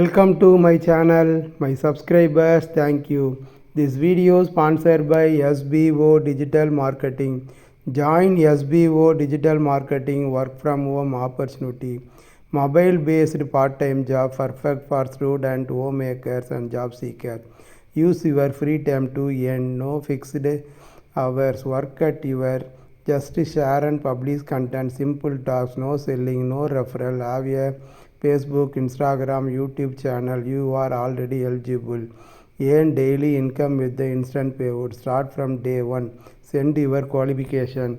Welcome to my channel, my subscribers, thank you. This video is sponsored by SBO Digital Marketing. Join SBO Digital Marketing work from home opportunity. Mobile based part time job perfect for student, and homemakers, and job seekers. Use your free time to earn no fixed hours. Work at your just share and publish content. Simple talks, no selling, no referral. Have a Facebook, Instagram, YouTube channel. You are already eligible. Earn daily income with the instant payout. Start from day one. Send your qualification.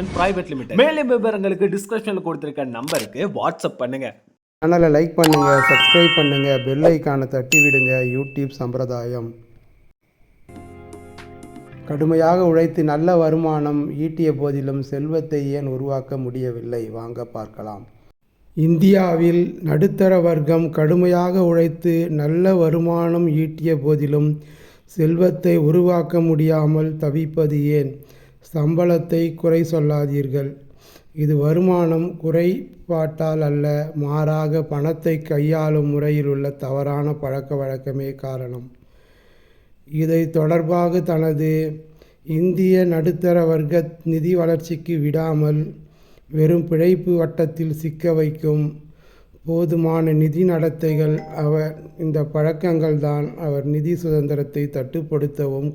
private limited மேலும் விவரங்களுக்கு டிஸ்கிரிப்ஷனில் கொடுத்துருக்க நம்பருக்கு WhatsApp பண்ணுங்க. சேனலை like பண்ணுங்க subscribe பண்ணுங்க bell ஐக்கானை தட்டி விடுங்க யூடியூப் சம்பிரதாயம். கடுமையாக உழைத்து நல்ல வருமானம் ஈட்டிய போதிலும் செல்வத்தை ஏன் உருவாக்க முடியவில்லை? வாங்க பார்க்கலாம். இந்தியாவில் நடுத்தர வர்க்கம் கடுமையாக உழைத்து நல்ல வருமானம் ஈட்டிய போதிலும் செல்வத்தை உருவாக்க முடியாமல் தவிப்பது ஏன்? சம்பளத்தை குறை சொல்லாதீர்கள். இது வருமானம் குறைபாட்டால் அல்ல மாறாக பணத்தை கையாளும் முறையில் உள்ள தவறான பழக்க வழக்கமே காரணம். இதை தொடர்பாக தனது இந்திய நடுத்தர வர்க்க நிதி வளர்ச்சிக்கு விடாமல் வெறும் பிழைப்பு வட்டத்தில் சிக்க வைக்கும் போதுமான நிதி நடத்தைகள் அவர் இந்த பழக்கங்கள் தான் அவர் நிதி சுதந்திரத்தை தட்டுப்படுத்தவும்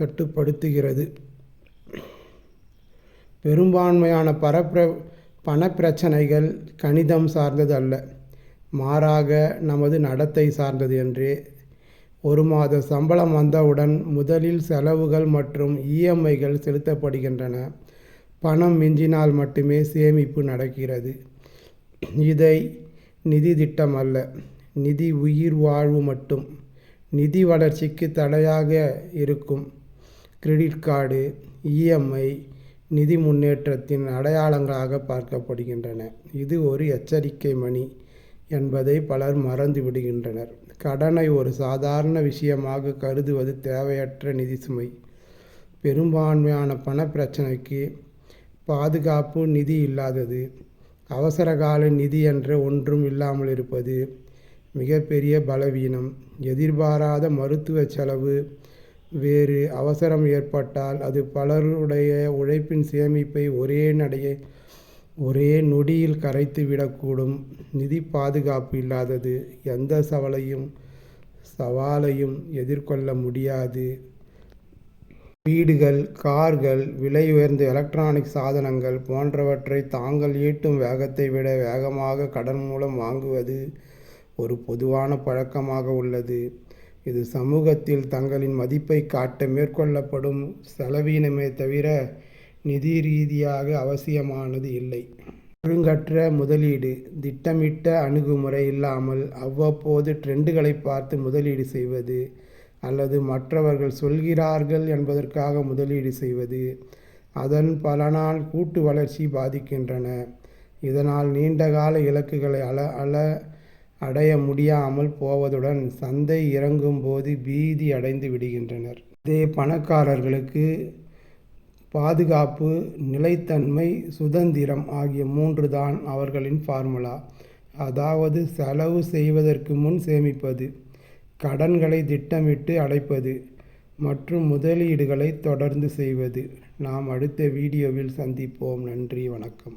தட்டுப்படுத்துகிறது. பெரும்பான்மையான பரப்பிர பணப்பிரச்சனைகள் கணிதம் சார்ந்தது அல்ல. மாறாக நமது நடத்தை சார்ந்தது என்றே. ஒரு மாத சம்பளம் வந்தவுடன் முதலில் செலவுகள் மற்றும் இஎம்ஐகள் செலுத்தப்படுகின்றன. பணம் மிஞ்சினால் மட்டுமே சேமிப்பு நடக்கிறது. இதை நிதி திட்டம் அல்ல நிதி உயிர் வாழ்வு மட்டும். நிதி வளர்ச்சிக்கு தடையாக இருக்கும் கிரெடிட் கார்டு இஎம்ஐ நிதி முன்னேற்றத்தின் அடையாளங்களாக பார்க்கப்படுகின்றன. இது ஒரு எச்சரிக்கை மணி என்பதை பலர் மறந்து விடுகின்றனர். கடனை ஒரு சாதாரண விஷயமாக கருதுவது தேவையற்ற நிதி சுமை. பெரும்பான்மையான பண பிரச்சனைக்கு பாதுகாப்பு நிதி இல்லாதது அவசரகால நிதி என்ற ஒன்றும் இல்லாமல் இருப்பது மிகப்பெரிய பலவீனம். எதிர்பாராத மருத்துவ செலவு வேறு அவசரம் ஏற்பட்டால் அது பலருடைய உழைப்பின் சேமிப்பை ஒரே நடையை ஒரே நொடியில் கரைத்து விடக்கூடும். நிதி பாதுகாப்பு இல்லாதது எந்த சவலையும் சவாலையும் எதிர்கொள்ள முடியாது. வீடுகள் கார்கள் விலை உயர்ந்த எலக்ட்ரானிக் சாதனங்கள் போன்றவற்றை தாங்கள் ஈட்டும் வேகத்தை விட வேகமாக கடன் மூலம் வாங்குவது ஒரு பொதுவான பழக்கமாக உள்ளது. இது சமூகத்தில் தங்களின் மதிப்பை காட்ட மேற்கொள்ளப்படும் செலவீனமே தவிர நிதி ரீதியாக அவசியமானது இல்லை. ஒழுங்கற்ற முதலீடு திட்டமிட்ட அணுகுமுறை இல்லாமல் அவ்வப்போது ட்ரெண்டுகளை பார்த்து முதலீடு செய்வது அல்லது மற்றவர்கள் சொல்கிறார்கள் என்பதற்காக முதலீடு செய்வது அதன் பலனால் கூட்டு வளர்ச்சி பாதிக்கின்றன. இதனால் நீண்டகால இலக்குகளை அல அல அடைய முடியாமல் போவதுடன் சந்தை இறங்கும் போது பீதி அடைந்து விடுகின்றனர். இதே பணக்காரர்களுக்கு பாதுகாப்பு நிலைத்தன்மை சுதந்திரம் ஆகிய மூன்று தான் அவர்களின் ஃபார்முலா அதாவது செலவு செய்வதற்கு முன் சேமிப்பது கடன்களை திட்டமிட்டு அடைப்பது மற்றும் முதலீடுகளை தொடர்ந்து செய்வது. நாம் அடுத்த வீடியோவில் சந்திப்போம். நன்றி வணக்கம்.